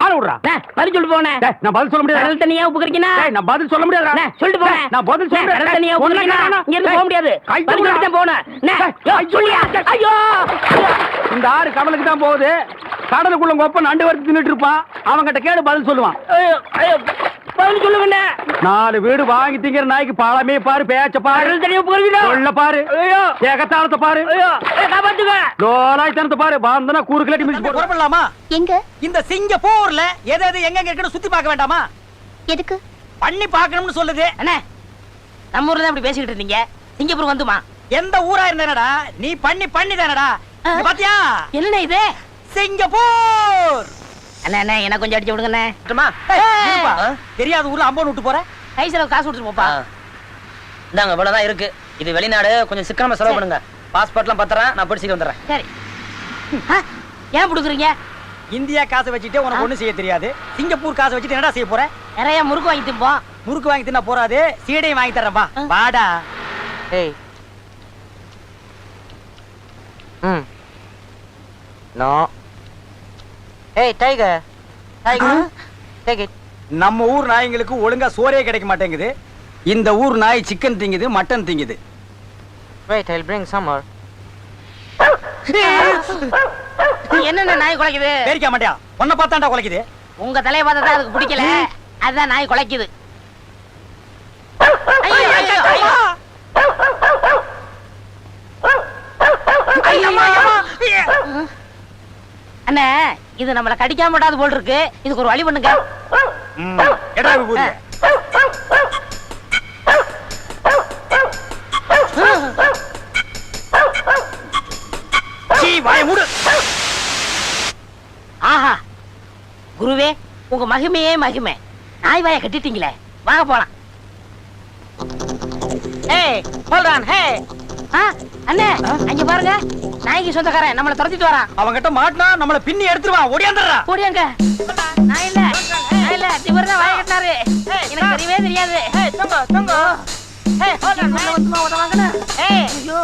ஆள விடுறா. பதில் சொல்லிட்டு போனேன் நான் பதில் சொல்ல முடியாது. கடல் தண்ணியா உப்பு கறிக்கினா நான் பதில் சொல்ல முடியாது சொல்லிட்டு போனேன் நான் பதில் சொல்ல கடல் தண்ணியா உப்பு கறிக்கினா இங்க இருந்து போக முடியாது. பதில் சொல்லிட்டு தான் போனேன் சொல்லியா? ஐயோ! இந்த ஆறு கடலுக்கு தான் போகுது. கடலுக்குள்ள கொப்ப நண்டு வறுத்து தின்னுட்டு இருப்பான். அவன்கிட்ட கேடு பதில் சொல்லுவான். பதில் சொல்லுங்கண்ணே நாலு வீடு வாங்கி திங்கிற நாய்க்கு பழமே பாரு பேச்ச பாரு. உப்பு கறிக்கினா சொல்ல பாரு. ஐயோ. ஏகத்தாளத்தை பாரு. ஐயோ. காப்பாத்துங்க. லோலாய் தனத்தை பாரு. பாந்தனா கூறு கிளட்டி மிதிச்சு போடுறா புறப்படலாமா? எங்க? இந்த சிங்கப்பூர்ல எது எது எங்க எங்க இருக்குன்னு சுத்தி பார்க்க வேண்டாமா? எதுக்கு? பண்ணி பார்க்கணும்னு சொல்லுது. அண்ணே நம்ம ஊர்ல தான் இப்படி பேசிக்கிட்டு இருந்தீங்க. சிங்கப்பூர் வந்துமா? எந்த ஊரா இருந்தேனடா? நீ பண்ணி பண்ணி தானடா பாத்தியா? என்னண்ணே இது? சிங்கப்பூர்! அண்ணே அண்ணே எனக்கு கொஞ்சம் அடிச்சு விடுங்கண்ணே. ஏய், இருப்பா. தெரியாத ஊர்ல அம்போன் விட்டு போற கை செலவு காசு கொடுத்துட்டு போப்பா. இந்தாங்க இவ்வளவுதான் இருக்கு. இது வெளிநாடு கொஞ்சம் சிக்கனமா செலவு பண்ணுங்க. பாஸ்போர்ட்லாம் பத்திரம் நான் பிடிச்சிட்டு வந்துடுறேன். சரி. ஏன் கொடுக்குறீங்க இந்தியா காசை வச்சுட்டு உனக்கு ஒண்ணு செய்ய தெரியாது. சிங்கப்பூர் காசை வச்சுட்டு என்னடா செய்ய போற? நிறைய முறுக்கு வாங்கி திம்போம் முறுக்கு வாங்கி தின்னா போறாது. சீடையும் வாங்கி ஆ. வாடா. ஏய். ம். நோ. ஏய் டைகர் டைகர் டேக் இட் நம்ம ஊர் நாய்ங்களுக்கு ஒழுங்கா சோறே கிடைக்க மாட்டேங்குது. இந்த ஊர் நாய் சிக்கன் திங்குது mutton திங்குது. Wait I bring some more என்னென்ன நாய் குலைக்குது? பேரிக்க மாட்டியா? உன்னை பார்த்தாண்டா குலைக்குது. உங்க தலைய பார்த்தா தான் அதுக்கு பிடிக்கல. அதுதான் நாய் குலைக்குது. ஐயோ, ஐயோ, ஐயோ. அண்ணே இது நம்மள கடிக்காம விடாது போல் இருக்கு இதுக்கு ஒரு வழி பண்ணுங்க. ம், எடா விபூதி. சீ, வாயை மூடு. ஆஹா. குருவே உங்க மகிமையே மகிமை. நாய் வாய கட்டிட்டீங்களே. வாங்க போலாம். ஏய் ஹோல்ட் ஆன் ஹே அண்ணே அங்க பாருங்க. நாய்க்கு சொந்தக்காரன் நம்மள துரத்திட்டு வரான் அவன்கிட்ட மாட்டினா நம்மள பின்னி எடுத்துருவான். ஓடியாந்துடுறா ஓடியாங்க. நான் இல்ல நான் இல்ல. இவர் தான் வாய கட்டினாரு. எனக்கு தெரியவே தெரியாது. ஏய் தொங்க தொங்க. ஏய் ஹோல்ட் ஆன் உள்ள வந்துமா உதவாங்கண்ணா ஏய். ஐயோ.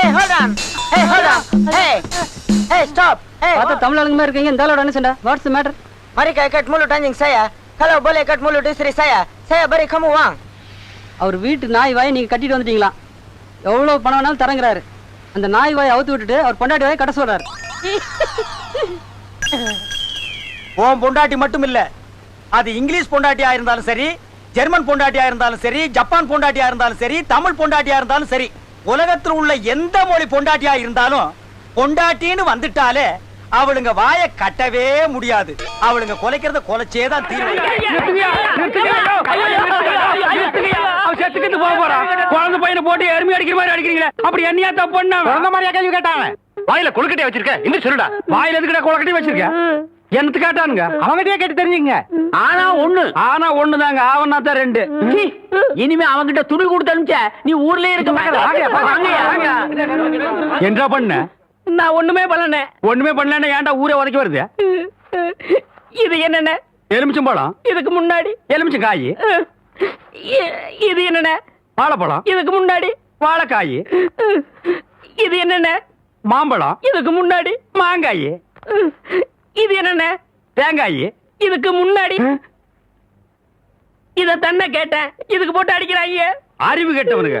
ஏய் ஹோல்ட் ஆன் ஏய் ஹோல்ட் ஆன் ஏய். ஏய் ஸ்டாப் ஏய் பார்த்தா தமிழ் ஆளுங்க மாதிரி இருக்கீங்க. இந்த ஆளோட என்ன சண்டை what's matter Mari kay kat mulut anjing saya. Kalau boleh kat mulut istri saya, saya beri kamu uang. அவர் வீட்டு நாய் வாயை நீங்க கட்டிட்டு வந்துட்டீங்களா? எவ்வளவு பணம் வேணாலும் தரங்குறாரு. அந்த நாய் வாய் அவுத்து விட்டுட்டு அவர் பொண்டாட்டி வாய் கட்ட சொல்றாரு. உன் பொண்டாட்டி மட்டும் இல்ல அது இங்கிலீஷ் பொண்டாட்டியா இருந்தாலும் சரி ஜெர்மன் பொண்டாட்டியா இருந்தாலும் சரி ஜப்பான் பொண்டாட்டியா இருந்தாலும் சரி தமிழ் பொண்டாட்டியா இருந்தாலும் சரி உலகத்தில் உள்ள எந்த மொழி பொண்டாட்டியா இருந்தாலும் பொண்டாட்டின்னு வந்துட்டாலே அவளுங்க வாயை கட்டவே முடியாது அவளுங்க கொலைக்கிறத குலைச்சே தான் தீர்வு செத்துக்கிட்டு போக போறான். குழந்தை பையனை போட்டு எருமி அடிக்கிற மாதிரி அடிக்கிறீங்களே. அப்படி என்னையா தப்பு பண்ண? வாயில கொழுக்கட்டையா வச்சிருக்க? இன்னும் சொல்லுடா. வாயில எதுக்கிட்ட கொழுக்கட்டையை வச்சிருக்க? எனக்கு கேட்டானுங்க? அவங்கிட்டயே கேட்டு தெரிஞ்சுங்க. ஆனா ஒண்ணு. ஆனா ஒண்ணுதாங்க. ஆவன்னா தான் ரெண்டு. இனிமே அவங்கிட்ட துணி கொடுத்து அனுப்பிச்ச நீ ஊர்லயே இருக்க என்ன பண்ண நான் ஒண்ணுமே பண்ணல ஒண்ணுமே பண்ணலன்னா ஏன்டா ஊரே உதைக்க வருது? இது என்னென்ன எலுமிச்சம்பழம் இதுக்கு முன்னாடி. எலுமிச்சம் காய். இது என்னென்ன வாழைப்பழம். இதுக்கு முன்னாடி. வாழைக்காய். இது என்னென்ன மாம்பழம். இதுக்கு முன்னாடி. மாங்காய். இது என்னென்ன தேங்காய். இதுக்கு முன்னாடி. இத தன்னை கேட்டேன். இதுக்கு போட்டு அடிக்கிறாங்க அறிவு கெட்டவனுங்க.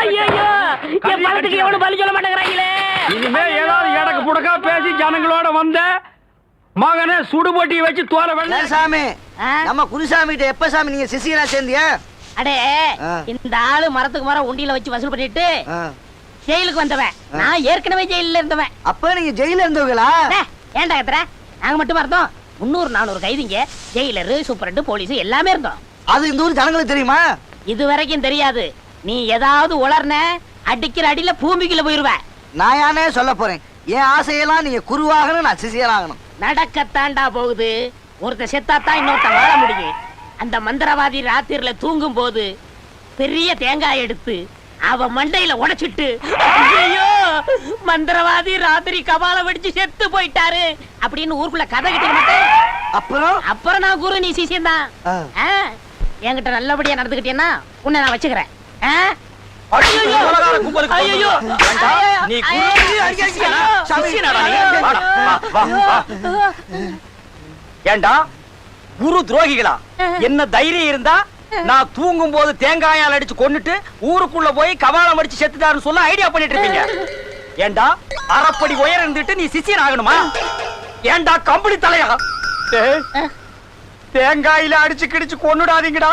ஐயோ என் பணத்துக்கு எவனும் பலி சொல்ல மாட்டேங்கிறாங்களே? இனிமே ஏதாவது எடக்கு புடக்கா பேசி ஜனங்களோட வந்த மகனை சுடுபொட்டி வச்சு தோற வெள்ள சாமி? நம்ம குருசாமி கிட்ட எப்ப சாமி நீங்க சிசியரா சேர்ந்தியா? அடே. இந்த ஆளு மரத்துக்கு மரம் உண்டியில வச்சு வசூல் பண்ணிட்டு. ஜெயிலுக்கு வந்தவன். நான் ஏற்கனவே ஜெயில இருந்தவன். அப்ப நீங்க ஜெயில இருந்தவங்களா? ஏன்டா கத்துற? நாங்க மட்டுமா இருந்தோம் முன்னூறு நானூறு கைதிங்க ஜெயிலரு சூப்பரண்டு போலீஸ் எல்லாமே இருந்தோம். அது இந்த ஊர் ஜனங்களுக்கு தெரியுமா? இது வரைக்கும் தெரியாது. நீ ஏதாவது உளர்ன அடிக்கிற அடியில பூமிக்குள்ள போயிருவ. நான் யானே சொல்ல போறேன். என் ஆசையெல்லாம் நீங்க குருவாகணும் நான் சிசியராகணும் நடக்கத்தாண்டா போகுது. ஒருத்தன் செத்தாத்தான் இன்னொருத்தன் வாழ முடியும். அந்த மந்திரவாதி ராத்திரில தூங்கும் போது பெரிய தேங்காய் எடுத்து அவ மண்டையில உடைச்சிட்டு ஐயோ மந்திரவாதி ராத்திரி கபால வெடிச்சு செத்து போயிட்டாரு அப்படின்னு ஊருக்குள்ள கதை கிட்ட மாட்டேன் அப்புறம்? அப்புறம் நான் குரு நீ சிசியம் தான். என்கிட்ட நல்லபடியா நடந்துக்கிட்டேன்னா உன்னை நான் வச்சுக்கிறேன். ஏண்டா, குரு துரோகிகளா? என்ன தைரியம் இருந்தா நான் தூங்கும் போது தேங்காயால் அடிச்சு கொன்னுட்டு ஊருக்குள்ள போய் கபாலம் அடிச்சு செத்துட்டாருன்னு சொல்ல ஐடியா பண்ணிட்டு இருப்பீங்க. ஏண்டா? அரைப்படி உயரம் இருந்துட்டு நீ சிசியன் ஆகணுமா? ஏண்டா கம்பளி தலையா? தேங்காயில அடிச்சு கிடிச்சு கொன்னுடாதீங்கடா.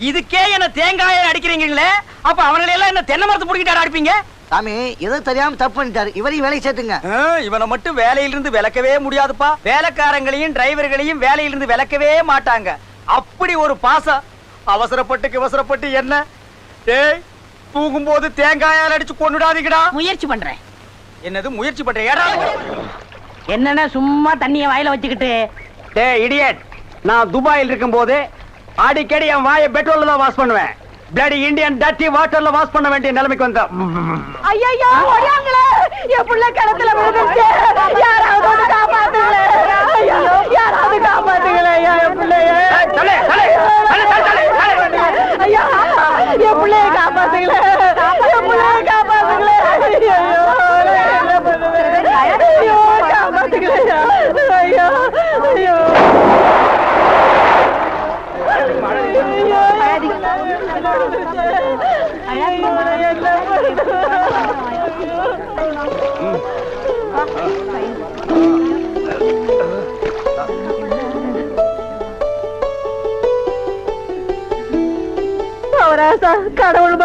இதுக்கே என்ன தேங்காயை அடிக்கிறீங்களே? அப்ப அவங்களை எல்லாம் என்ன தென்னை மரத்தை பிடிக்கிட்டாரு அடிப்பீங்க? சாமி ஏதோ தெரியாம தப்பு பண்ணிட்டாரு. இவரையும் வேலைக்கு சேர்த்துங்க. ஆ, இவனை மட்டும் வேலையிலிருந்து விலக்கவே முடியாதுப்பா. வேலைக்காரங்களையும் டிரைவர்களையும் வேலையிலிருந்து விலக்கவே மாட்டாங்க. அப்படி ஒரு பாசம். அவசரப்பட்டு அவசரப்பட்டு என்ன? டேய் தூங்கும்போது தேங்காயால் அடிச்சு கொண்டுடாதீங்கடா முயற்சி பண்றேன். என்னது முயற்சி பண்ற ஏடா! என்னன்னா சும்மா தண்ணிய வாயில வச்சுக்கிட்டு? டேய் இடியட் நான் துபாயில் இருக்கும்போது அடிக்கடி என் வாய பெட்ரோல்ல தான் வாஷ் பண்ணுவேன். பிளடி இந்தியன் டட்டி வாட்டர்ல வாஷ் பண்ண வேண்டிய நிலைமைக்கு வந்தேன். ஐயோ என் புள்ள கிணத்துல விழுந்துச்சு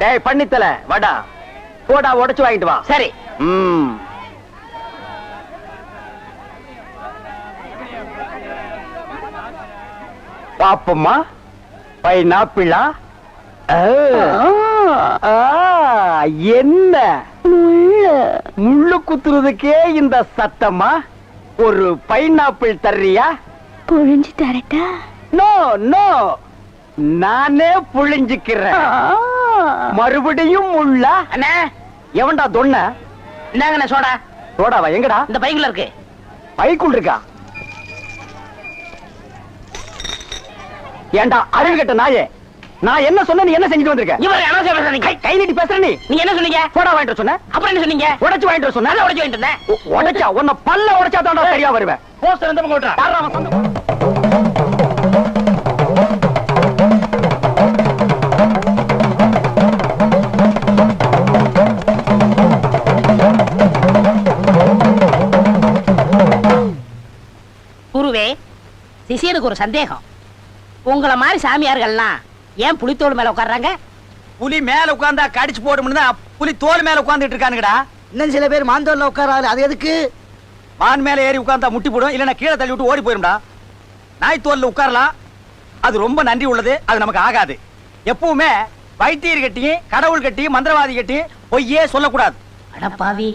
டேய் பண்ணித்தலை வாடா. சோடா உடைச்சு வாங்கிட்டு வா. சரி. ம். பாப்பம்மா. பைனாப்பிளா? என்ன? முள்ளு குத்துறதுக்கே இந்த சத்தமா ஒரு பைனாப்பிள் தர்றியா? புழிஞ்சு தரட்டா நோ நோ. நானே புழிஞ்சுக்கிறேன். மறுபடியும் உள்ள. அண்ணே எவன்டா தொன்ன? இந்தாங்கண்ணே சோடா. சோடாவா எங்கடா? இந்த பைக்குல இருக்கு. பைக்குள் இருக்கா? ஏன்டா அறிவு கட்ட நாயே? நான் என்ன சொன்ன நீ என்ன செஞ்சுட்டு வந்திருக்க? இவர் அனாவசியம் பேசுறீங்க கை- நீட்டி பேசுற நீ. என்ன சொன்னீங்க? போடா வாங்கிட்டு சொன்ன? அப்புறம் என்ன சொன்னீங்க? உடைச்சு வாங்கிட்டு சொன்ன? உடைச்சு வாங்கிட்டு இருந்தேன் உடைச்சா உன்னை பல்ல உடைச்சா தான்டா சரியா வருவேன். போஸ்டர் பக்கம் விட்டுறா குருவே சிஷியனுக்கு ஒரு சந்தேகம். உங்கள மாதிரி சாமியார்கள்லாம் ஏன் புளித்தோல் மேல உட்கார்றாங்க? புலி மேல உட்கார்ந்தா கடிச்சு போடும்னு தான் புலி தோல் மேல உட்கார்ந்துட்டு இருக்கானுங்கடா. இன்னும் சில பேர் மாந்தோல்ல உட்காராரு அது எதுக்கு? மான் மேல ஏறி உட்கார்ந்தா முட்டி போடும் இல்லைன்னா கீழே தள்ளி விட்டு ஓடி போயிரும்டா. நாய் தோல்ல உட்காரலாம். அது ரொம்ப நன்றி உள்ளது அது நமக்கு ஆகாது. எப்பவுமே வைத்தியர் கட்டியும் கடவுள் கட்டியும் மந்திரவாதி கட்டியும் பொய்யே சொல்லக்கூடாது. அட பாவி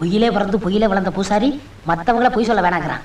பொய்யிலே பிறந்து பொய்யிலே வளர்ந்த பூசாரி மத்தவங்கள பொய் சொல்ல வேணாங்கிறான்.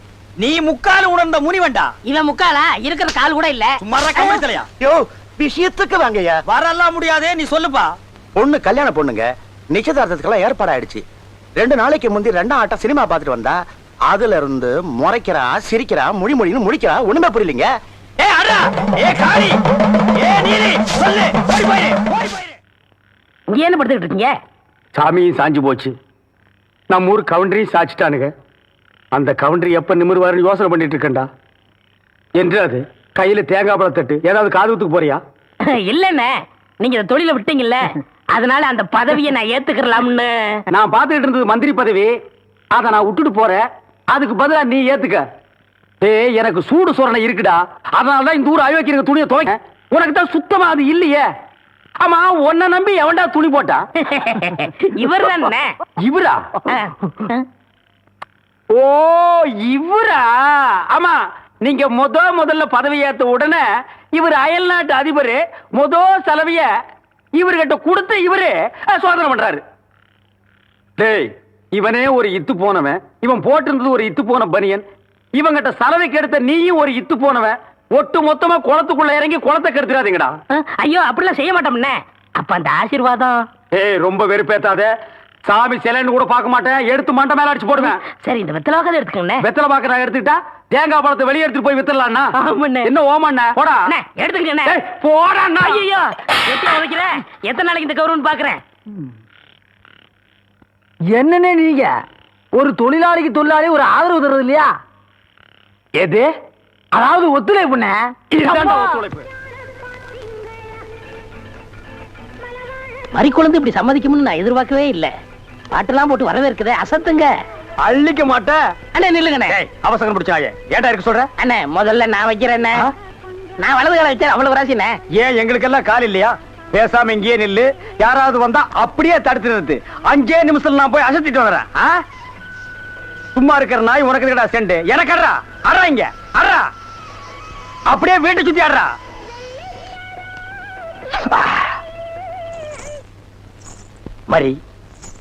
நீ முக்கால் உணர்ந்த முனி வேண்டா இவன் முக்காலா? இருக்கிற கால் கூட இல்ல. சும்மா கம்பளத்திலையா யோ விஷயத்துக்கு வாங்கய்யா. வரலாம் முடியாதே நீ சொல்லுப்பா. பொண்ணு கல்யாண பொண்ணுங்க நிச்சயதார்த்தத்துக்கெல்லாம் ஏற்பாடாயிடுச்சு ரெண்டு நாளைக்கு முந்தி ரெண்டாம் ஆட்டம் சினிமா பார்த்துட்டு வந்தா அதுல இருந்து முறைக்கிறா சிரிக்கிறா மொழி மொழின்னு முடிக்கிறா ஒண்ணுமே புரியலீங்க. ஏ அடா ஏ காளி! ஏ நீலி! சொல்லு! ஓடி போயிரு! ஓடி போயிரு! இங்க என்ன படுத்துக்கிட்டு இருக்கீங்க? சாமியும் சாஞ்சு போச்சு. நம்ம ஊர் கவுண்டரையும் சாச்சிட்டானுங்க. அந்த கவுண்டரி எப்ப நிமிர்வாருன்னு யோசனை பண்ணிட்டு இருக்கேன்டா. என்று அது கையில தேங்காய் பழம் தட்டு. ஏதாவது காதுகுத்துக்கு போறியா? இல்லண்ணே. நீங்க இந்த தொழில விட்டீங்கல்ல. அதனால அந்த பதவியை நான் ஏத்துக்கலாம்னு நான் பார்த்துக்கிட்டு இருந்தது மந்திரி பதவி. அதை நான் விட்டுட்டு போறேன். அதுக்கு பதிலா நீ ஏத்துக்க. ஏய் எனக்கு சூடு சொரணை இருக்குடா. அதனால தான் இந்த ஊர் அயோக்கியங்க துணியை துவைக்க. உனக்கு தான் சுத்தமா அது இல்லையே. ஆமா உன்னை நம்பி எவன்டா துணி போட்டா இவர்? தானே இவரா ஓ இவரா? ஆமா நீங்க முத முதல்ல பதவி ஏத்த உடனே இவர் அயல் நாட்டு அதிபர் முத செலவிய இவர்கிட்ட கொடுத்து இவரு சோதனை பண்றாரு. டேய் இவனே ஒரு இத்து போனவன். இவன் போட்டிருந்தது ஒரு இத்து போன பனியன். இவங்கிட்ட சலவைக்கு எடுத்த நீயும் ஒரு இத்து போனவன். ஒட்டு மொத்தமா குளத்துக்குள்ள இறங்கி குளத்தை கெடுத்துறாதீங்கடா. ஐயோ அப்படிலாம் செய்ய மாட்டோம்னே. அப்ப அந்த ஆசீர்வாதம்? ஏய் ரொம்ப வெறுப்பேத்தாத. சாமி சிலைன்னு கூட பார்க்க மாட்டேன். எடுத்து மண்டை மேல அடிச்சு போடுவேன். சரி இந்த வெத்தலை வாக்காத எடுத்துக்கோண்ணே. வெத்தலை பாக்க நான் எடுத்துக்கிட்டா தேங்காய் பழத்தை வெளியே எடுத்துட்டு போய் வித்துடலாம்னா ஆமாண்ணே. என்ன ஓமண்ண? போடா. ஏய், போடா. ஐயோ எத்தனை வைக்கல எத்தனை நாளைக்கு இந்த கௌரவம் பாக்குறேன் என்னன்னு நீங்க? ஒரு தொழிலாளிக்கு தொழிலாளி ஒரு ஆதரவு தர்றது இல்லையா? எது? அதாவது ஒத்துழைப்பு பண்ண இதுதான்டா ஒத்துழைப்பு. மறி குழந்தை இப்படி சம்மதிக்கும்னு நான் எதிர்பார்க்கவே இல்ல. பாட்டெல்லாம் போட்டு வரவேற்குதே அசத்துங்க. அள்ளிக்க மாட்டேன் அண்ணே நில்லுங்கண்ணே. அவசரம் பிடிச்சாயே ஏன்டா இருக்க சொல்ற? அண்ணே முதல்ல நான் வைக்கிறேன் நான் வலது கால வச்சேன் அவ்வளவு ராசிண்ணே. ஏன் எங்களுக்கெல்லாம் கால் இல்லையா? பேசாம இங்கேயே நில்லு. யாராவது வந்தா அப்படியே தடுத்து நிறுத்து. அஞ்சே நிமிஷத்துல நான் போய் அசத்திட்டு வந்துடுறேன். ஆ? சும்மா இருக்கிற நாய் உனக்கு இருக்கடா செண்டு? எனக்கு அட்றா. அட்றா இங்க. அட்றா. அப்படியே வீட்டை சுத்தி ஆடுறா மரி.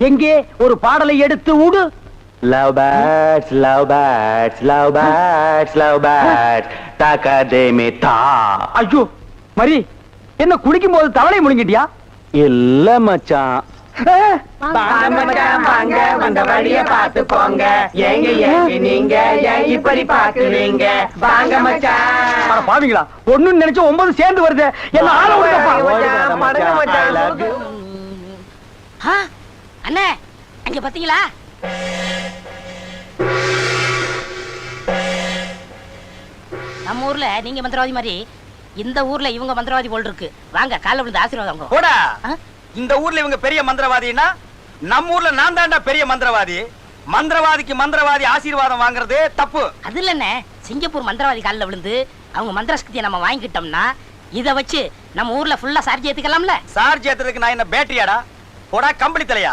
எங்கே? ஒரு பாடலை எடுத்து விடு லவ் பேட்ஸ் லவ் பேட்ஸ் லவ் பேட்ஸ் லவ் பேட்ஸ் தாக்காதேமே தா ஐயோ மரி என்ன குளிக்கும் போது தவளை முழுங்கிட்டியா? இல்ல மச்சான். வந்த வழிய பாத்து போங்க. ஏங்க ஏங்க நீங்க இப்படி பாக்குறீங்க வாங்க மச்சான். பாவீங்களா ஒண்ணுன்னு நினைச்சு ஒன்பது சேர்ந்து வருது. என்ன ஆள விடுங்கப்பா. ஆ, அண்ணே அங்க பாத்தீங்களா? நம்ம ஊர்ல நீங்க மந்திரவாதி மாதிரி இந்த ஊர்ல இவங்க மந்திரவாதி போல் இருக்கு. வாங்க காலைல விழுந்து ஆசீர்வாதம். போடா? இந்த ஊர்ல இவங்க பெரிய மந்திரவாதின்னா நம்ம ஊர்ல நான் தான்டா பெரிய மந்திரவாதி. மந்திரவாதிக்கு மந்திரவாதி ஆசீர்வாதம் வாங்குறது தப்பு. அது இல்லண்ணே சிங்கப்பூர் மந்திரவாதி காலில் விழுந்து அவங்க மந்திர சக்தியை நம்ம வாங்கிக்கிட்டோம்னா இத வச்சு நம்ம ஊர்ல ஃபுல்லா சார்ஜ் ஏத்துக்கலாம்ல. சார்ஜ் ஏத்துறதுக்கு நான் என்ன பேட்டரியாடா? போடா கம்பளி தலையா?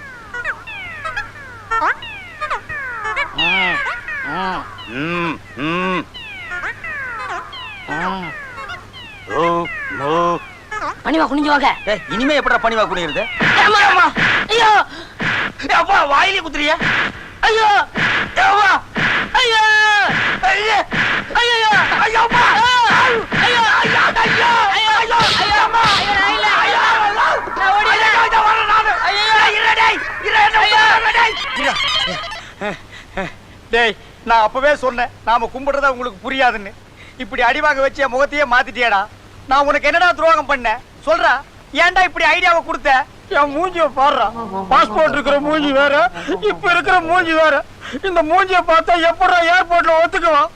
பணிவா குனிஞ்சு வாங்க. இனிமே எப்படா பணிவா குனியிருது அம்மா, அம்மா. ஐயோ. அப்பா வாயிலே குத்துறியா. ஐயோ. ஏவா ஐயோ. ஐயே ஐயோ. ஐயோ அப்பா. ஐயோ. ஐயோ ஐயோ ஐயோ ஐயோ. ஐயோ அம்மா. ஐயோ ஐயோ டேய். நான் அப்பவே சொன்னேன். நாம கும்பிடுறத உங்களுக்கு புரியாதுன்னு. இப்படி அடி வாங்க வச்சு என் முகத்தையே மாத்திட்டியேடா. நான் உனக்கு என்னடா துரோகம் பண்ணேன்? சொல்றா. ஏன்டா இப்படி ஐடியாவை கொடுத்த? என் மூஞ்சிய பாடுறா. பாஸ்போர்ட் இருக்கிற மூஞ்சி வேற இப்ப இருக்கிற மூஞ்சி வேற. இந்த மூஞ்சிய பார்த்தா எப்படா ஏர்போர்ட்ல ஒத்துக்குவான்?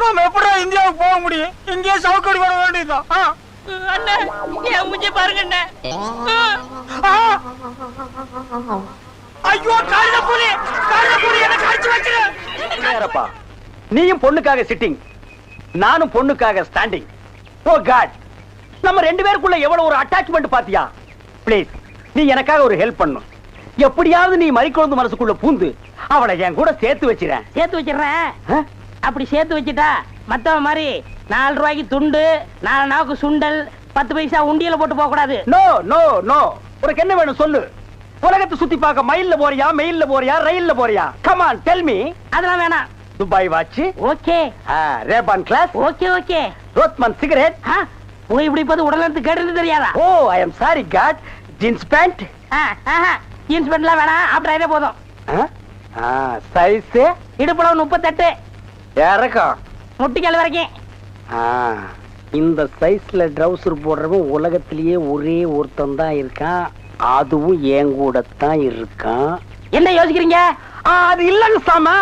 நாம எப்படா இந்தியாவுக்கு போக முடியும்? இங்கேயே சவுக்கடி வர வேண்டியதுதான். அண்ணே என் மூஞ்சி பாருங்க அண்ணே. ஐயோ காலில புலி காலில புலி என்ன கடிச்சு வச்சிரு. நீயும் பொண்ணுக்காக சிட்டிங் நானும் பொண்ணுக்காக ஸ்டாண்டிங் ஓ காட் நம்ம ரெண்டு பேருக்குள்ள எவ்வளவு ஒரு அட்டாச்மெண்ட் பாத்தியா? ப்ளீஸ் நீ எனக்காக ஒரு ஹெல்ப் பண்ணும். எப்படியாவது நீ மறிக்குழந்து மனசுக்குள்ள பூந்து அவளை என் கூட சேர்த்து வச்சிரேன் சேர்த்து வச்சிடுறேன்? அப்படி சேர்த்து வச்சுட்டா மத்தவன் மாதிரி நாலு ரூபாய்க்கு துண்டு நாலு நாவுக்கு சுண்டல் பத்து பைசா உண்டியல போட்டு போக கூடாது நோ நோ நோ உனக்கு என்ன வேணும் சொல்லு. உலகத்தை சுத்தி பார்க்க மயில்ல போறியா மெயில்ல போறியா ரயில்ல போறியா? கமான் டெல் மீ அதெல்லாம் வேணாம். Dubai watch. Okay. Ray-Ban glass okay okay. Rothman cigarette போய் இப்படி பார்த்து உடல் எடுத்து கேட்டு தெரியாதா? ஓ I am sorry god jeans pant jeans பேண்ட்லாம் வேணாம். ஆப்டர் போதும். சைஸ் இடுப்புல முப்பத்தெட்டு. இறக்கம். முட்டிக்கால் வரைக்கும். இந்த சைஸ்ல ட்ரவுசர் போடுறவன் உலகத்திலேயே ஒரே ஒருத்தன் தான் இருக்கான். அதுவும் என் கூட தான் இருக்கான். என்ன யோசிக்கிறீங்க? அது இல்லங்க சாமா.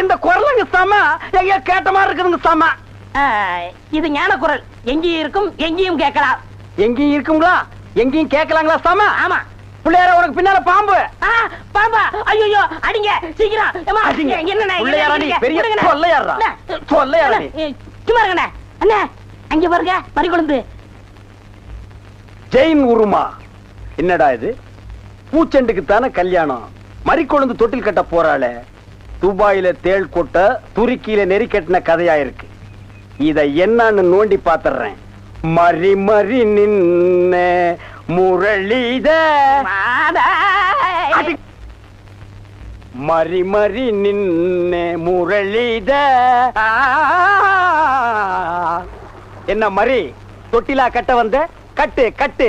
இந்த குரலுங்க சாமா. எங்கேயோ கேட்ட மாதிரி இருக்குதுங்க சாமா. இது ஞான குரல். எங்கேயும் இருக்கும் எங்கேயும் கேட்கலாம். எங்கேயும் இருக்குங்களா? எங்கேயும் கேட்கலாங்களா சாமா? ஆமா. பிள்ளையார உனக்கு பின்னால பாம்பு. ஆ, பாப்பா ஐயோ அடிங்க சீக்கிரம். சும்மா இருங்கண்ணே. அண்ணே அங்க பாருங்க மறி கொழுந்து ஜெயின் உருமா. என்னடா இது? பூச்செண்டுக்கு தானே கல்யாணம்? மறிக்கொழுந்து தொட்டில் கட்ட போறாளே. துபாயில தேள் கொட்ட துருக்கியில நெறி கட்டின கதையா இருக்கு இத என்னன்னு நோண்டி பாத்துறேன். மறி மறி நின்ன முரளித. மறி மறி நின்ன முரளித என்ன மறி? தொட்டிலா கட்ட வந்த? கட்டு கட்டு.